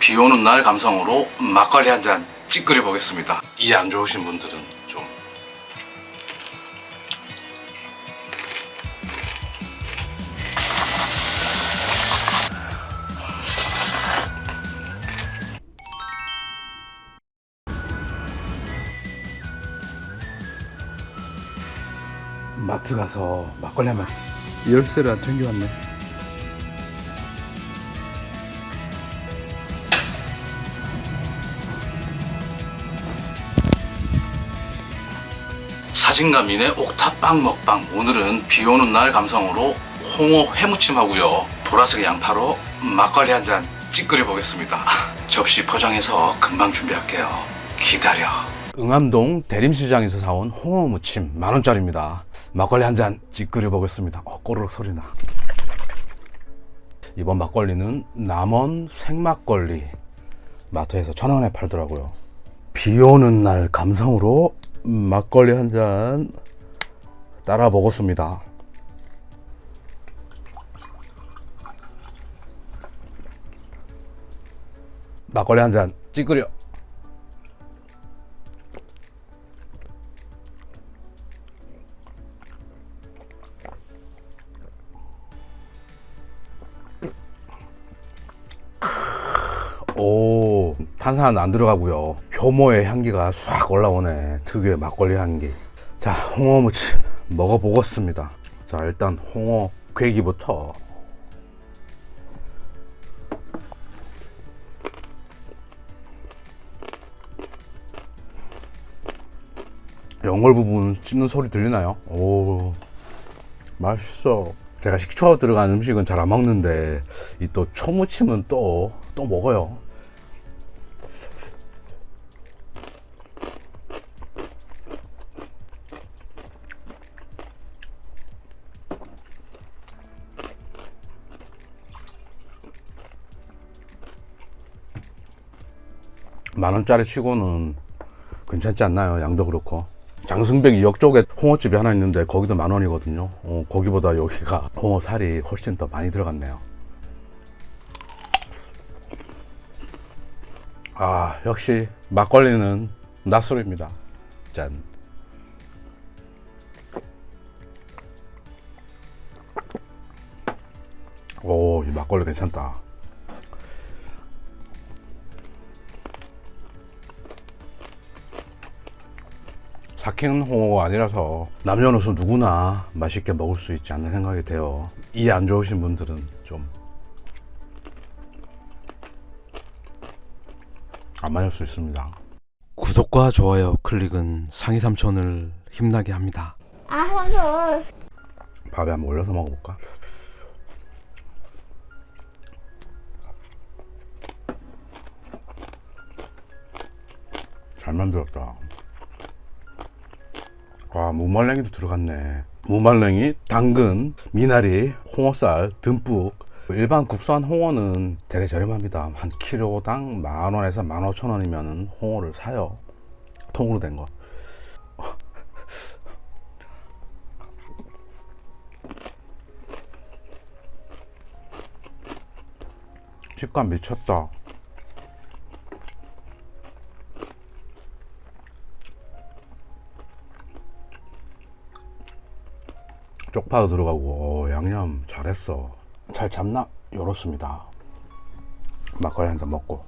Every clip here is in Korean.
비 오는 날 감성으로 막걸리 한 잔 찌끄려 보겠습니다. 이 안 좋으신 분들은 좀 마트 가서 막걸리 한잔 열쇠를 안 챙겨왔네. 사진가민의 옥탑방 먹방. 오늘은 비 오는 날 감성으로 홍어 회무침 하고요. 보라색 양파로 막걸리 한 잔 찌끄려 보겠습니다. 접시 포장해서 금방 준비할게요. 기다려. 응암동 대림시장에서 사온 홍어 무침 만원짜리입니다. 막걸리 한 잔 찌끄려 보겠습니다. 어, 꼬르륵 소리나. 이번 막걸리는 남원 생막걸리. 마트에서 천 원에 팔더라고요. 비 오는 날 감성으로 막걸리 한 잔 따라 먹었습니다. 막걸리 한 잔 찌끄려. 오 탄산 안 들어가고요. 효모의 향기가 싹 올라오네. 특유의 막걸리 향기. 자 홍어 무침 먹어보겠습니다. 자 일단 홍어 괴기부터. 연골 부분 씹는 소리 들리나요? 오 맛있어. 제가 식초 들어간 음식은 잘 안 먹는데 이 또 초무침은 또 또 먹어요 만 원짜리 치고는 괜찮지 않나요? 양도 그렇고. 장승백 2역 쪽에 홍어집이 하나 있는데 거기도 만 원이거든요. 어, 거기보다 여기가 홍어 살이 훨씬 더 많이 들어갔네요. 아, 역시 막걸리는 낮술입니다. 짠. 오, 이 막걸리 괜찮다. 삭히는 홍어가 아니라서 남녀노소 누구나 맛있게 먹을 수 있지 않는 생각이 돼요. 이 안 좋으신 분들은 좀 안 맞을 수 있습니다. 구독과 좋아요 클릭은 상위 삼촌을 힘나게 합니다. 아, 형수. 밥에 한번 올려서 먹어볼까? 잘 만들었다. 와, 무말랭이도 들어갔네. 무말랭이, 당근, 미나리, 홍어살 듬뿍. 일반 국산 홍어는 되게 저렴합니다. 한 킬로당 만 원에서 만 오천 원이면 홍어를 사요. 통으로 된 거. 식감 미쳤다. 쪽파도 들어가고 어, 양념 잘했어. 잘 잡나? 요렇습니다. 막걸리 한 잔 먹고.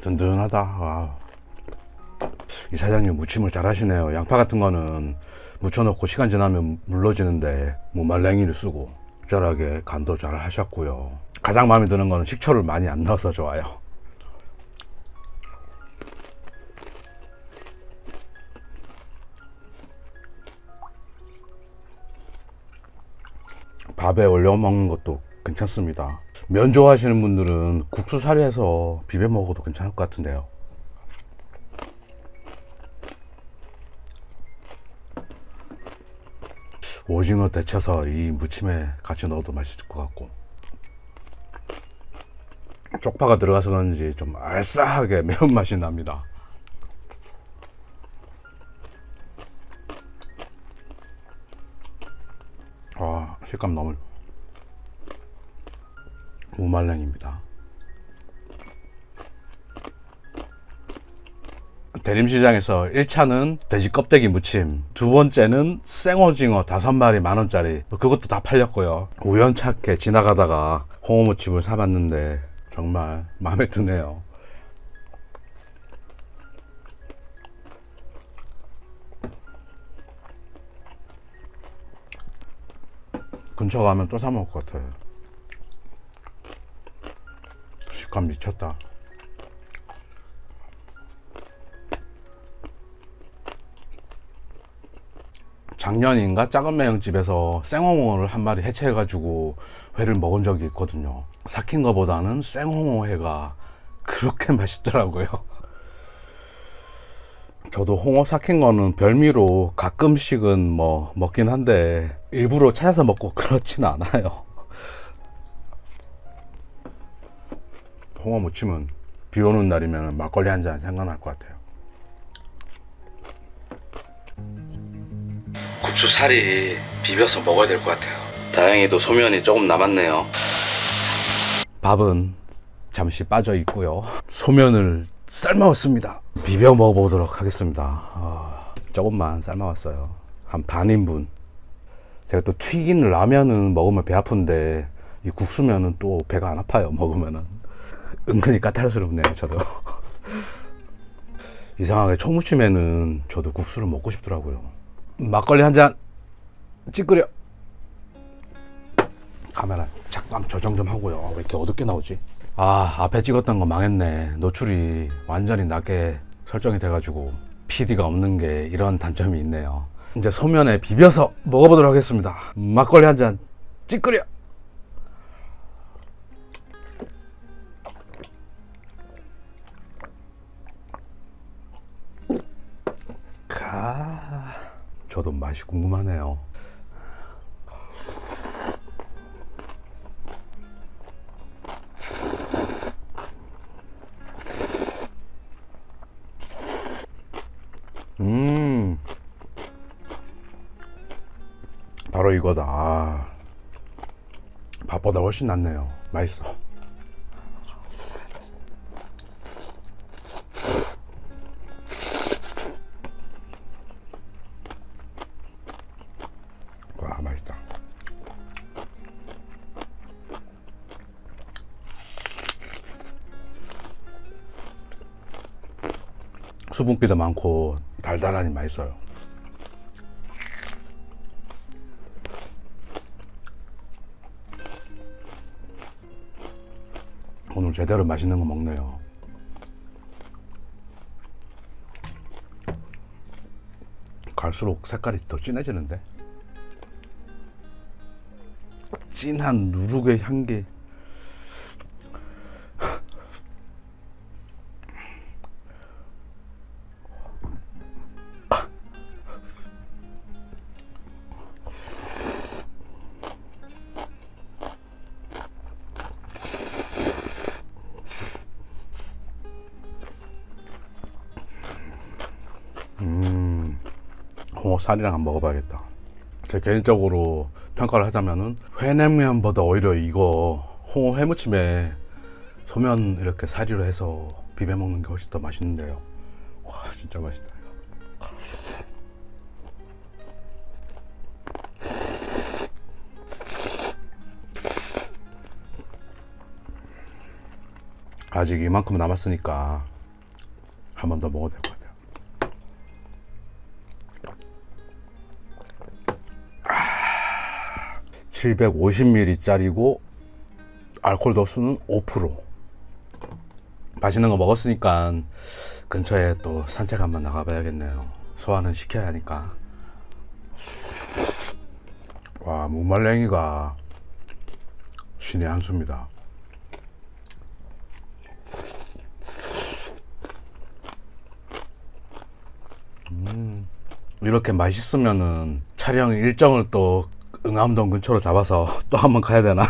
든든하다. 와. 이 사장님 무침을 잘 하시네요. 양파 같은 거는 무쳐놓고 시간 지나면 물러지는데 무말랭이를 쓰고 적절하게 간도 잘 하셨고요. 가장 마음에 드는 거는 식초를 많이 안 넣어서 좋아요. 밥에 올려 먹는 것도 괜찮습니다. 면 좋아하시는 분들은 국수 사리해서 비벼 먹어도 괜찮을 것 같은데요. 오징어 데쳐서 이 무침에 같이 넣어도 맛있을 것 같고 쪽파가 들어가서 그런지 좀 알싸하게 매운맛이 납니다. 아, 식감 너무 무말랭입니다. 대림시장에서 1차는 돼지 껍데기 무침, 두 번째는 생오징어 다섯 마리 만 원짜리 그것도 다 팔렸고요. 우연찮게 지나가다가 홍어 무침을 사봤는데 정말 마음에 드네요. 근처 가면 또 사 먹을 것 같아요. 식감 미쳤다. 작년인가 작은 매형 집에서 생홍어를 한 마리 해체해가지고 회를 먹은 적이 있거든요. 삭힌 거보다는 생홍어 회가 그렇게 맛있더라고요. 저도 홍어 삭힌 거는 별미로 가끔씩은 뭐 먹긴 한데 일부러 찾아서 먹고 그렇진 않아요. 홍어 무침은 비 오는 날이면 막걸리 한 잔 생각날 것 같아요. 국수살이 비벼서 먹어야 될 것 같아요. 다행히도 소면이 조금 남았네요. 밥은 잠시 빠져 있고요. 소면을 삶아왔습니다. 비벼 먹어보도록 하겠습니다. 아, 조금만 삶아왔어요. 한 반인분. 제가 또 튀긴 라면은 먹으면 배 아픈데 이 국수면은 또 배가 안 아파요. 먹으면은 은근히 까탈스럽네요. 저도 이상하게 초무침에는 저도 국수를 먹고 싶더라고요. 막걸리 한 잔 찌끄려. 카메라 잠깐 조정 좀 하고요. 왜 이렇게 어둡게 나오지? 아 앞에 찍었던 거 망했네. 노출이 완전히 낮게 설정이 돼가지고 PD가 없는 게 이런 단점이 있네요. 이제 소면에 비벼서 먹어보도록 하겠습니다. 막걸리 한 잔 찌끄려. 저도 맛이 궁금하네요. 음. 바로 이거다. 아. 밥보다 훨씬 낫네요. 맛있어. 수분기도 많고 달달하니 맛있어요. 오늘 제대로 맛있는 거 먹네요. 갈수록 색깔이 더 진해지는데? 진한 누룩의 향기. 살이랑 한번 먹어봐야겠다. 제 개인적으로 평가를 하자면은 회냉면보다 오히려 이거 홍어 회무침에 소면 이렇게 사리로 해서 비벼 먹는 게 훨씬 더 맛있는데요. 와 진짜 맛있다. 아직 이만큼 남았으니까 한 번 더 먹어도 될것 750ml짜리고 알코올 도수는 5%. 맛있는 거 먹었으니까 근처에 또 산책 한번 나가봐야겠네요. 소화는 시켜야 하니까. 와 무말랭이가 신의 한 수입니다. 음, 이렇게 맛있으면은 촬영 일정을 또 응암동 근처로 잡아서 또 한 번 가야 되나?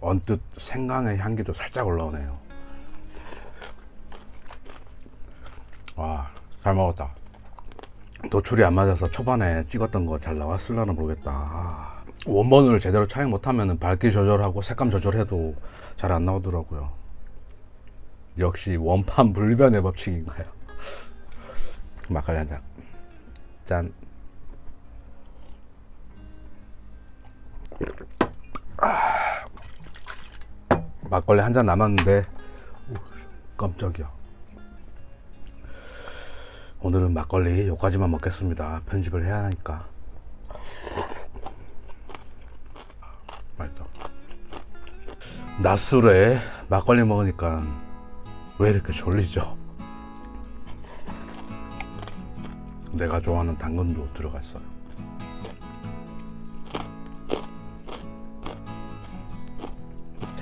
언뜻 생강의 향기도 살짝 올라오네요. 와, 잘 먹었다. 노출이 안 맞아서 초반에 찍었던 거 잘 나왔을라나 모르겠다. 아, 원본을 제대로 촬영 못하면 밝기 조절하고 색감 조절해도 잘 안 나오더라고요. 역시 원판 불변의 법칙인가요? 막걸리 한 잔. 짠. 아, 막걸리 한 잔 남았는데 오, 깜짝이야. 오늘은 막걸리 여기까지만 먹겠습니다. 편집을 해야 하니까. 맛있다. 낮술에 막걸리 먹으니까 왜 이렇게 졸리죠? 내가 좋아하는 당근도 들어가 있어요.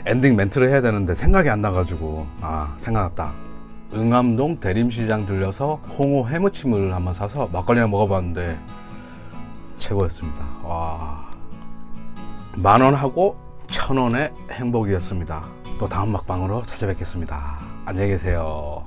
엔딩 멘트를 해야 되는데 생각이 안 나가지고 아 생각났다. 응암동 대림시장 들려서 홍어 해무침을 한번 사서 막걸리를 먹어봤는데 최고였습니다. 와. 만 원 하고 천 원의 행복이었습니다. 또 다음 막방으로 찾아뵙겠습니다. 안녕히 계세요.